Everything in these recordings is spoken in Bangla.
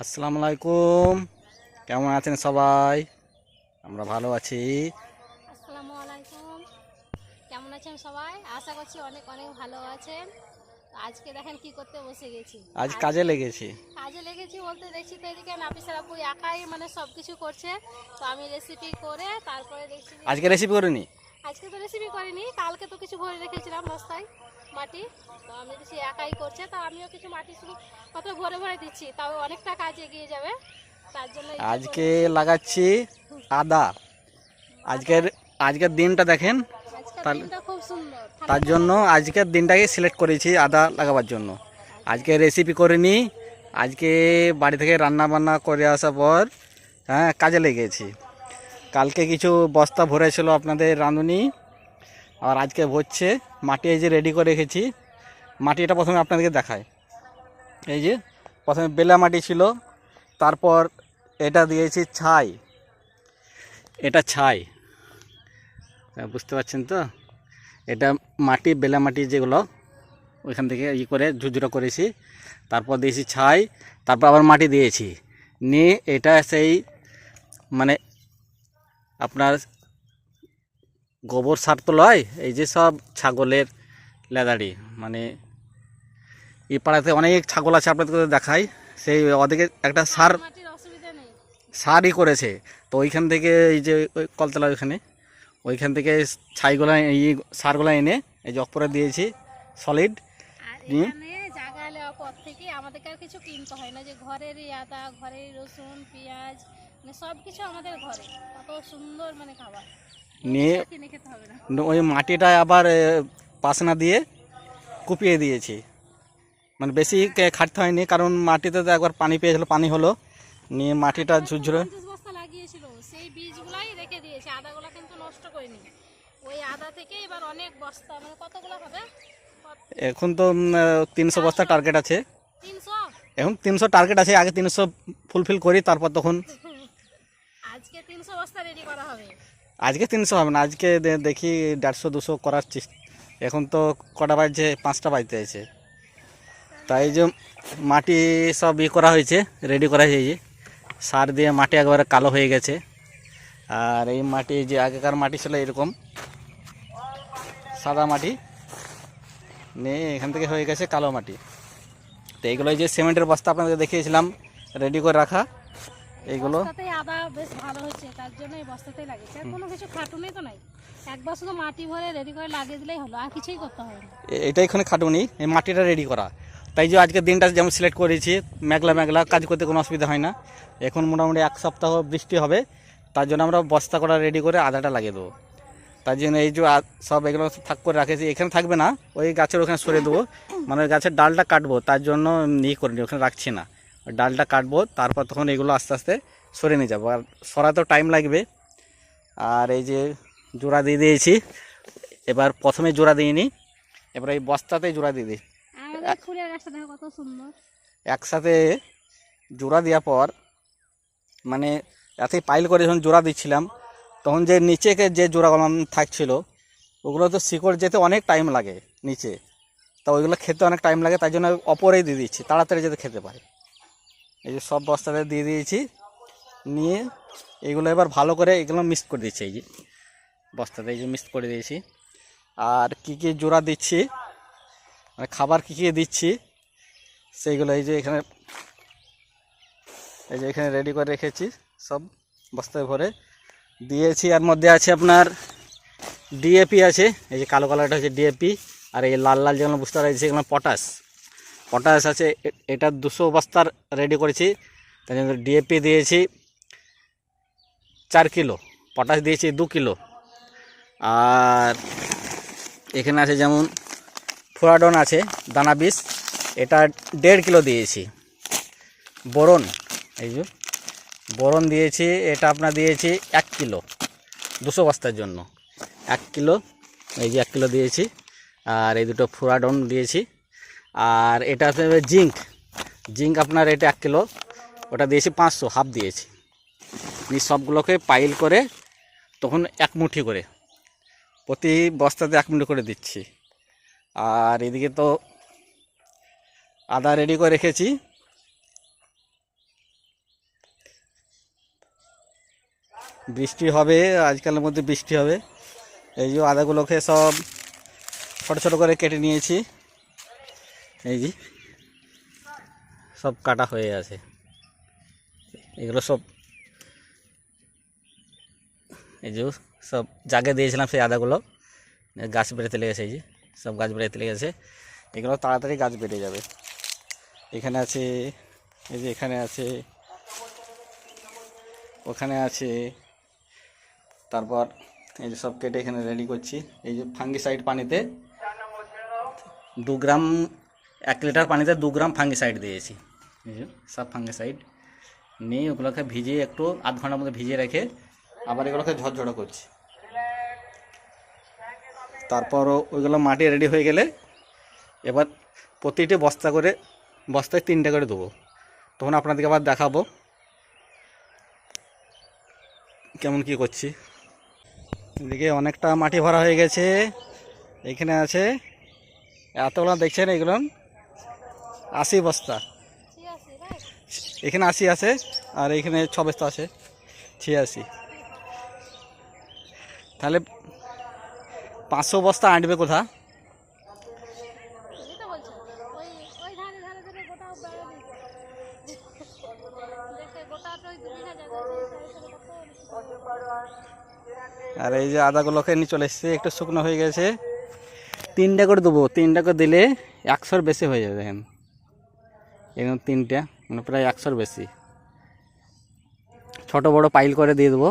আসসালামু আলাইকুম। কেমন আছেন সবাই? আমরা ভালো আছি। আসসালামু আলাইকুম। কেমন আছেন সবাই? আশা করছি অনেক অনেক ভালো আছেন। আজকে দেখেন কি করতে বসে গেছি। আজ কাজে লেগেছি। কাজে লেগেছি বলতে দেখছি তো এদিকে নাপিসার আপু একাই মানে সব কিছু করছে। তো আমি রেসিপি করে তারপরে দেখছি আজকে রেসিপি করিনি? আজকে তো রেসিপি করিনি কালকে তো কিছু ভরে রেখেছিলাম বস্তায় মাটি তো আমি দেখছি একাই করছে তো আমিও কিছু মাটি শুধু কত ভরে ভরে দিচ্ছি তাও অনেকটা কাজ এগিয়ে যাবে তার জন্য আজকে লাগাচ্ছি আদা। আজকের আজকের দিনটা দেখেন তাহলে- তার জন্য আজকের দিনটাকে সিলেক্ট করেছি আদা লাগাবার জন্য। আজকে রেসিপি করে করিনি আজকে বাড়ি থেকে রান্না বান্না করে আসার পর হ্যাঁ কাজে লেগেছি। কালকে কিছু বস্তা ভরেছিল আপনাদের রাঁধুনি আর আজকে ভরছে মাটি এই যে রেডি করে রেখেছি। মাটি এটা প্রথমে আপনাদেরকে দেখায় এই যে প্রথমে বেলা মাটি ছিল, তারপর এটা দিয়েছি ছাই। এটা ছাই। বুঝতে পারছেন তো? এটা মাটি, বেলা মাটি যেগুলো, ওইখান থেকে ই করে ঝুরঝুরো করেছি। তারপর দিয়েছি ছাই, তারপর আবার মাটি দিয়েছি। নিয়ে এটা সেই মানে আপনার গোবর সার তো লয় এই যে সব ছাগলের লেদাড়ি মানে এই পাড়াতে অনেক ছাগল আছে আপনাদের দেখাই সেই ওদিকে একটা সার অসুবিধা নেই। সারই করেছে তো ওইখান থেকে এই যে ওই কলতলা ওইখানে ওইখান থেকে ছাইগুলো এই সারগুলো এনে এই যে অপরে দিয়েছি সলিড পর থেকে আমাদেরকে আর কিছু কিনতে হয় না যে ঘরেরই আদা ঘরেরই রসুন পেঁয়াজ মানে সব কিছু আমাদের ঘরে কত সুন্দর মানে খাবার। নিয়ে ওই মাটিটা আবার পাসনা দিয়ে কুপিয়ে দিয়েছি। মানে বেশি খাটতে হয়নি কারণ মাটিতে তো একবার পানি পেয়েছিল পানি হলো। নিয়ে মাটিটা ঝুরঝুরে লাগিয়েছিল সেই বীজগুলাই রেখে দিয়েছে আদাগুলো কিন্তু নষ্ট করিনি। ওই আদা থেকে এবার অনেক বস্তা মানে কতগুলো হবে? এখন তো তিনশো বস্তা টার্গেট আছে। এখন তিনশো টার্গেট আছে আগে তিনশো ফুলফিল করি তারপর তখন আজকে তিনশো বস্তা রেডি করা হবে। আজকে তিনশো হবে না, আজকে দেখি দেড়শো, দুশো করার এখন তো কটা বাজছে? পাঁচটা বাজতে আছে। তাই যে মাটি সব ই করা হয়েছে রেডি করা হয়েছে সার দিয়ে মাটি একবারে কালো হয়ে গেছে। আর এই মাটি যে আগেকার মাটি ছিল এরকম, সাদা মাটি, নিয়ে এখান থেকে হয়ে গেছে কালো মাটি। তো এইগুলো যে সিমেন্টের বস্তা আপনাদের দেখিয়েছিলাম রেডি করে রাখা। এইগুলো তার জন্য এই বস্তাতেই লাগিয়েছে। আর কোনো কিছু খাটুনি তো নাই। একবার শুধু মাটি ভরে রেডি করে লাগিয়ে দিলেই হলো আর কিছুই করতে হবে না। এ- এটাই এখানে খাটুনি এই মাটিটা রেডি করা। তাই যে আজকের দিনটা যেমন সিলেক্ট করেছি মেঘলা মেঘলা কাজ করতে কোনো অসুবিধা হয় না। এখন মোটামুটি এক সপ্তাহ বৃষ্টি হবে তার জন্য আমরা বস্তা করা রেডি করে আদাটা লাগিয়ে দেবো। তার জন্য এই যে সব এগুলো থাক করে রাখেছি এখানে থাকবে না ওই গাছের ওখানে সরে দেবো। মানে ওই গাছের ডালটা কাটবো তার জন্য ইয়ে করিনি ওখানে রাখছি না। ডালটা কাটবো তারপর তখন এগুলো আস্তে আস্তে সরে নিয়ে যাব। আর সরাতেও টাইম লাগবে। আর এই যে জোড়া দিয়ে দিয়েছি এবার প্রথমে জোড়া দিইনি এবার এই বস্তাতে জোড়া দিয়ে দিই। একসাথে জোড়া দেওয়ার পর মানে এতে পাইল করে যখন জোড়া দিচ্ছিলাম তখন যে নিচেকে যে জোড়াগুলো থাকছিল ওগুলো তো শিকড় যেতে অনেক টাইম লাগে নিচে। তা ওইগুলো খেতে অনেক টাইম লাগে তাই জন্য অপরেই দিয়ে দিচ্ছি তাড়াতাড়ি যাতে খেতে পারে। এই যে সব বস্তাতে দিয়ে দিয়েছি। নিয়ে এগুলো এবার ভালো করে এগুলো মিক্স করে দিচ্ছি এই যে বস্তাতে এই যে মিক্স করে দিয়েছি। আর কি কি জোড়া দিচ্ছি মানে খাবার কী কী দিচ্ছি, সেইগুলো এই যে এখানে, এই যে এখানে রেডি করে রেখেছি, সব বস্তায় ভরে দিয়েছি। আর মধ্যে আছে আপনার ডিএপি আছে, এই যে কালো কালারটা হচ্ছে ডিএপি আর এই লাল লাল যেগুলো বুঝতে পারছি সেগুলো পটাশ। পটাশ আছে এটা দুশো বস্তার রেডি করেছি তাই জন্য ডিএপি দিয়েছি। চার কিলো, পটাশ দিয়েছি দু কিলো। আর এখানে আছে যেমন ফোরাডন আছে, দানা বিষ এটা দেড় কিলো দিয়েছি। বোরন, এই যে, বোরন দিয়েছি, এটা আপনার দিয়েছি এক কিলো, দুশো বস্তার জন্য। এক কিলো, এই যে এক কিলো দিয়েছি, আর এই দুটো ফোরাডন দিয়েছি। আর এটা জিঙ্ক জিঙ্ক আপনার এটা এক কিলো, ওটা দিয়েছি পাঁচশো, হাফ দিয়েছি। আপনি সবগুলোকে পাইল করে তখন এক মুঠি করে, প্রতি বস্তাতে এক মুঠি করে দিচ্ছি। আর এদিকে তো আদা রেডি করে রেখেছি। বৃষ্টি হবে, আজকালের মধ্যে বৃষ্টি হবে। এই যে আদাগুলোকে সব ছোটো ছোটো করে কেটে নিয়েছি। এই যে সব কাটা হয়ে আছে। এগুলো সব এই যে সব জাগে দিয়েছিলাম সেই আদাগুলো গাছ বেড়েতে লেগেছে, এই যে সব গাছ বেড়েতে লেগেছে। এগুলো তাড়াতাড়ি গাছ বেড়ে যাবে। এখানে আছে, এই যে এখানে আছে, ওখানে আছে, তারপর এই যে সব কেটে এখানে রেডি করছি। এই যে ফাঙ্গিসাইড পানিতে দু গ্রাম, এক লিটার পানিতে দু গ্রাম ফাঙ্গিসাইড দিয়েছি। সব ফাঙ্গিসাইড নিয়ে ওগুলোকে ভিজিয়ে একটু আধ ঘণ্টার মধ্যে ভিজিয়ে রেখে আবার এগুলোকে ঝরঝরা করছি। তারপর ওইগুলো মাটি রেডি হয়ে গেলে এবার প্রতিটি বস্তা করে বস্তায় তিনটে করে দেবো। তখন আপনাদেরকে আবার দেখাবো কেমন কি করছি। এদিকে অনেকটা মাটি ভরা হয়ে গেছে এখানে আছে এতগুলো দেখছেন এগুলো? আশি বস্তা। এখানে আশি আছে আর এখানে ছ বস্তা আছে ছিয়াশি। তাহলে পাঁচশো বস্তা আঁটবে কোথা? আর এই যে আদাগুলোকে নিয়ে চলে এসছে একটু শুকনো হয়ে গেছে। তিনটা করে দেবো তিনটা করে দিলে একশোর বেশি হয়ে যাবে দেখেন। এরকম তিনটা মানে প্রায় একশোর বেশি। ছোট বড় পাইল করে দিয়ে দেবো।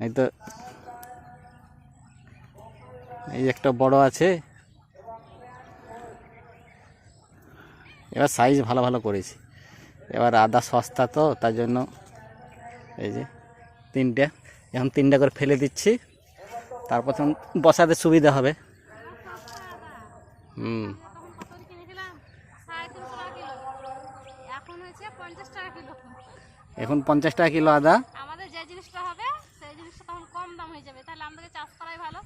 এই তো এই একটা বড় আছে। এবার সাইজ ভালো ভালো করেছি। এবার আদা সস্তা তো তার জন্য এই যে তিনটে এখন তিনটা করে ফেলে দিচ্ছি। তারপর তখন বসাতে সুবিধা হবে। হুম। এখন পঞ্চাশ টাকা কিলো আদা আমাদের যে জিনিসটা হবে সেই জিনিসটা তখন কম দাম হয়ে যাবে তাহলে আমাদেরকে চাষ করাই ভালো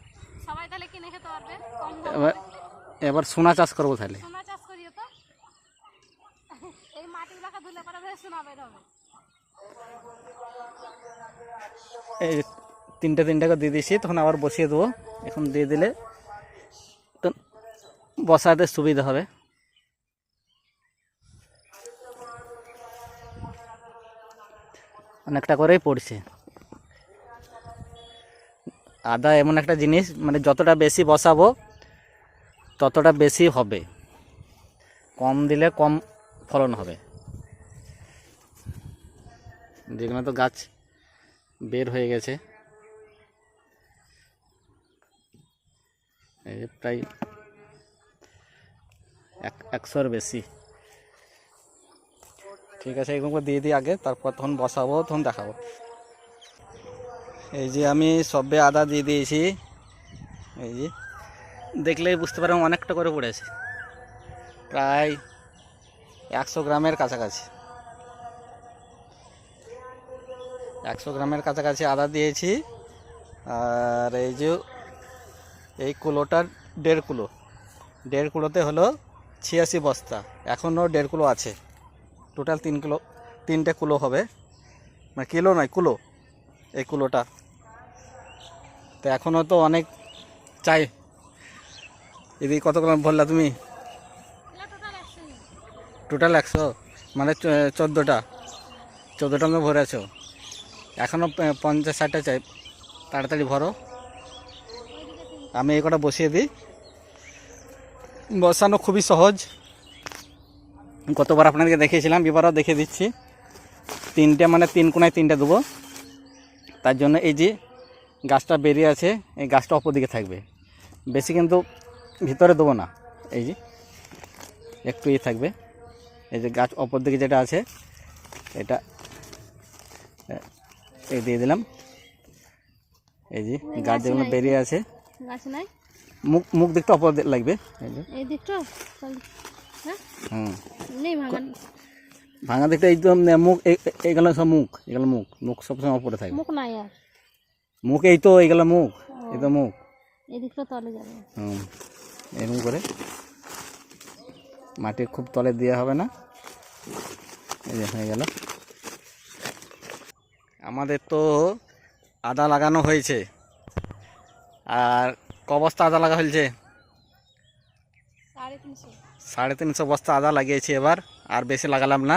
সবাই তাহলে কিনে খেতে পারবে কম দাম এবার এবার সোনা চাষ করব তাহলে। এই তিনটে তিনটে করে দিয়ে দিয়েছি তখন আবার বসিয়ে দেবো। এখন দিয়ে দিলে তো বসাতে সুবিধা হবে। অনেকটা করেই পড়ছে। আদা এমন একটা জিনিস মানে যতটা বেশি বসাবো ততটা বেশি হবে। কম দিলে কম ফলন হবে। যেখানে তো গাছ বের হয়ে গেছে। প্রায় এক, একশোর বেশি। ঠিক আছে এগুলো দিয়ে দিই আগে, তারপর তখন বসাবো, তখন দেখাবো। এই যে আমি সবে আদা দিয়ে দিয়েছি। এই যে দেখলেই বুঝতে পারবেন অনেকটা করে পড়েছে প্রায় একশো গ্রামের কাছাকাছি। একশো গ্রামের কাছাকাছি আদা দিয়েছি। আর এই যে এই কুলোটার দেড় কুলো। দেড় কুলোতে হলো ছিয়াশি বস্তা। এখনও দেড় কুলো আছে। টোটাল তিন কিলো, তিনটে কুলো হবে। মানে কিলো নয়, কুলো। এই কুলোটা। তো এখনও তো অনেক চাই। এদিকে কত গ্রাম বললা তুমি? টোটাল একশো। মানে চোদ্দোটা। চোদ্দোটা মধ্যে ভরে আছো। এখনও পঞ্চাশ ষাটটা চাই। তাড়াতাড়ি ভরো। আমি এই কটা বসিয়ে দিই। বসানো খুবই সহজ। গতবার আপনাদেরকে দেখিয়েছিলাম, এবারও দেখিয়ে দিচ্ছি। তিনটে মানে তিন কোনায় তিনটে দেবো। তার জন্য এই যে গাছটা বেরিয়ে আছে, এই গাছটা অপর দিকে থাকবে। বেশি কিন্তু ভিতরে দেবো না। এই যে একটু ই থাকবে। এই যে গাছ অপর দিকে যেটা আছে এটা এই দিয়ে দিলাম। এই যে গাছ যেগুলো বেরিয়ে আছে মুখ মুখ দিকটা অপর দিকে লাগবে। এই দিকটা? হ্যাঁ? হুম। ভাঙা। দিকটা একদম মুখ এগুলো সব মুখ এগুলো মুখ। মুখ সবসময় অপরে থাকবে। মুখ নাই আর। মুখ এই তো এইগুলো মুখ এই তো মুখ। এই দিকটা তলে যাবে। হুম। এরকম করে। মাটি খুব তলে দেওয়া হবে না। এই যে হয়ে গেল। আমাদের তো আদা লাগানো হয়েছে। আর ক বস্তা আদা লাগা হয়েছে? সাড়ে তিনশো। বস্তা আদা লাগিয়েছি এবার আর বেশি লাগালাম না।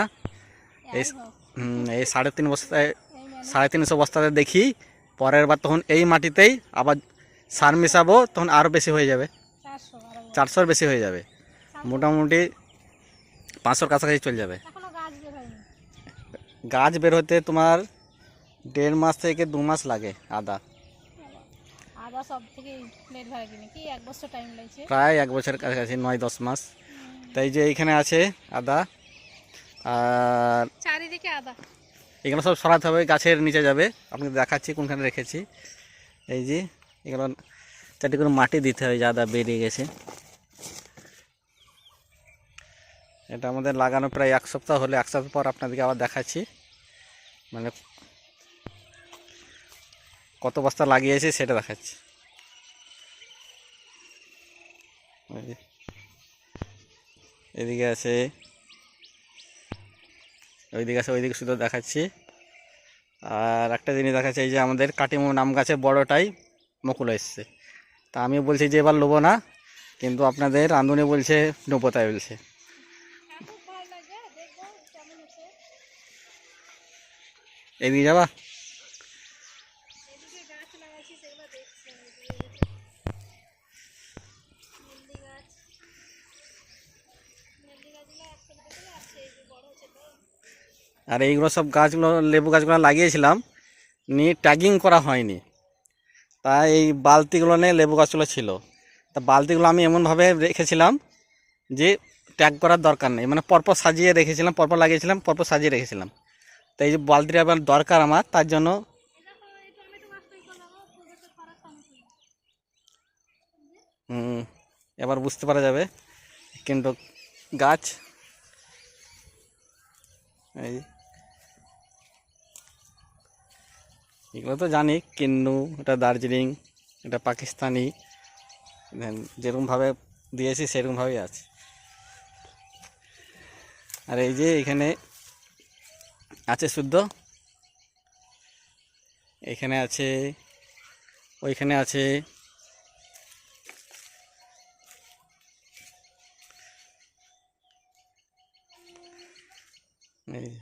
এই এই সাড়ে তিন বস্তায় সাড়ে তিনশো বস্তাতে দেখি পরের বার তখন এই মাটিতেই আবার সার মেশাবো তখন আরও বেশি হয়ে যাবে। চারশোর বেশি হয়ে যাবে। মোটামুটি পাঁচশোর কাছাকাছি চলে যাবে। গাছ বের হতে তোমার দেড় মাস থেকে দু মাস লাগে আদা। এক বছর প্রায় এক বছরের কাছাকাছি নয় দশ মাস। তাই যে এইখানে আছে আদা আর চারিদিকে আদা। এগুলো সব সরাতে হবে গাছের নিচে যাবে। আপনাকে দেখাচ্ছি কোনখানে রেখেছি। এই যে এগুলো চারটি করে মাটি দিতে হবে, যে বেরিয়ে গেছে। এটা আমাদের লাগানো প্রায় এক সপ্তাহ হলে। এক সপ্তাহ পর আপনাদেরকে আবার দেখাচ্ছি। মানে কত বস্তা লাগিয়েছে সেটা দেখাচ্ছি। এদিকে আছে, ওইদিকে আছে, ওইদিকে শুধু দেখাচ্ছি। আর একটা জিনিস দেখাচ্ছি, এই যে আমাদের কাটিমো নাম গাছে বড়টাই মুকুল এসছে। তা আমি বলছি যে এবার নেব না, কিন্তু আপনাদের রাঁধুনি বলছে নেব তাই বলছে। এদিকে যাবা? আর এইগুলো সব গাছগুলো, লেবু গাছগুলো লাগিয়েছিলাম, নিয়ে ট্যাগিং করা হয়নি। তা এই বালতিগুলো নিয়ে লেবু গাছগুলো ছিল। তা বালতিগুলো আমি এমনভাবে রেখেছিলাম যে ট্যাগ করার দরকার নেই। মানে পরপর সাজিয়ে রেখেছিলাম, পরপর লাগিয়েছিলাম, পরপর সাজিয়ে রেখেছিলাম। তো এই যে বালতিটা আবার দরকার আমার, তার জন্য এবার বুঝতে পারা যাবে। কিন্তু গাছ, এই এগুলো তো জানি, কিন্নু, এটা দার্জিলিং, এটা পাকিস্তানি দেন যেরকমভাবে দিয়েছি সেরকমভাবেই আছে। আর এই যে এখানে আছে শুদ্ধ, এখানে আছে, ওইখানে আছে, এই যে।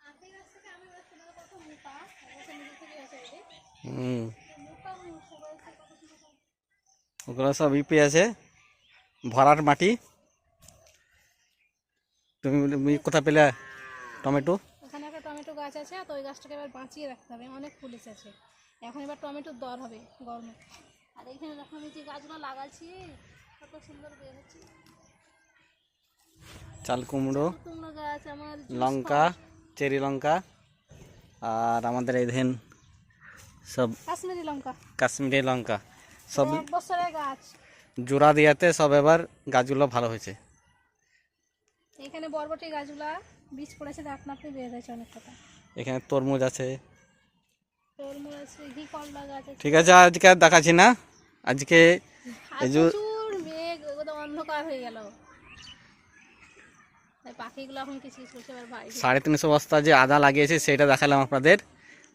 আখের গাছ থেকে আমি গাছ তোমার কত মোটা অবশ্য নিজে থেকে আছে এটি হুম মোটা সবাই কত সুন্দর ওগুলো সব ইপে আছে ভরার মাটি তুমি কোথা পেলে টমেটো ওখানে একটা টমেটো গাছ আছে তো ওই গাছটাকে এবার বাঁচিয়ে রাখতে হবে। অনেক ফুল এসেছে। এখন এবার টমেটোর দর হবে গরমে। আর এইখানে দেখো আমি যে গাছগুলো লাগাচ্ছি কত সুন্দর বের হচ্ছে। চাল কুমড়ো কুমড়ো গাছ আমার লঙ্কা চেরি লঙ্কা আর আমাদের এই ধান সব কাশ্মীরি লঙ্কা। কাশ্মীরি লঙ্কা। সব বছরের গাছ। জোড়া দিয়াতে সব এবার গাছগুলো ভালো হয়েছে। এখানে বরবটি গাছগুলা বীজ পড়েছে আপনা আপনি বের হয়েছে অনেক কথা। এখানে তরমুজ আছে। তরমুজ আছে ঘি করলা গাছ আছে। ঠিক আছে আজকে আর দেখাচ্ছি না। আজকে এই যে মেঘ একদম অন্ধকার হয়ে গেল। পাখিগুলো এখন কিছু কিছু করছে এবার ভাই সাড়ে তিনশো বস্তা যে আদা লাগিয়েছে সেটা দেখালাম আপনাদের।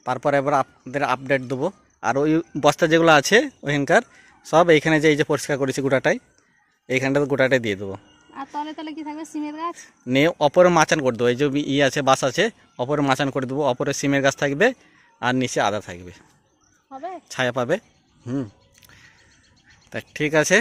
তারপরে এবার আপনাদের আপডেট দেবো। আর ওই বস্তা যেগুলো আছে ওইখানকার সব এইখানে যে এই যে পরিষ্কার করেছি গোটাটাই এইখানটাতে গোটাটাই দিয়ে দেবো। আর তলে তলে কি থাকবে? সিমের গাছ? নিয়ে অপরে মাচান করে দেবো। এই যে ই আছে বাস আছে অপরে মাচান করে দেবো। অপরে সিমের গাছ থাকবে আর নিচে আদা থাকবে। হবে? ছায়া পাবে। হুম। তা ঠিক আছে।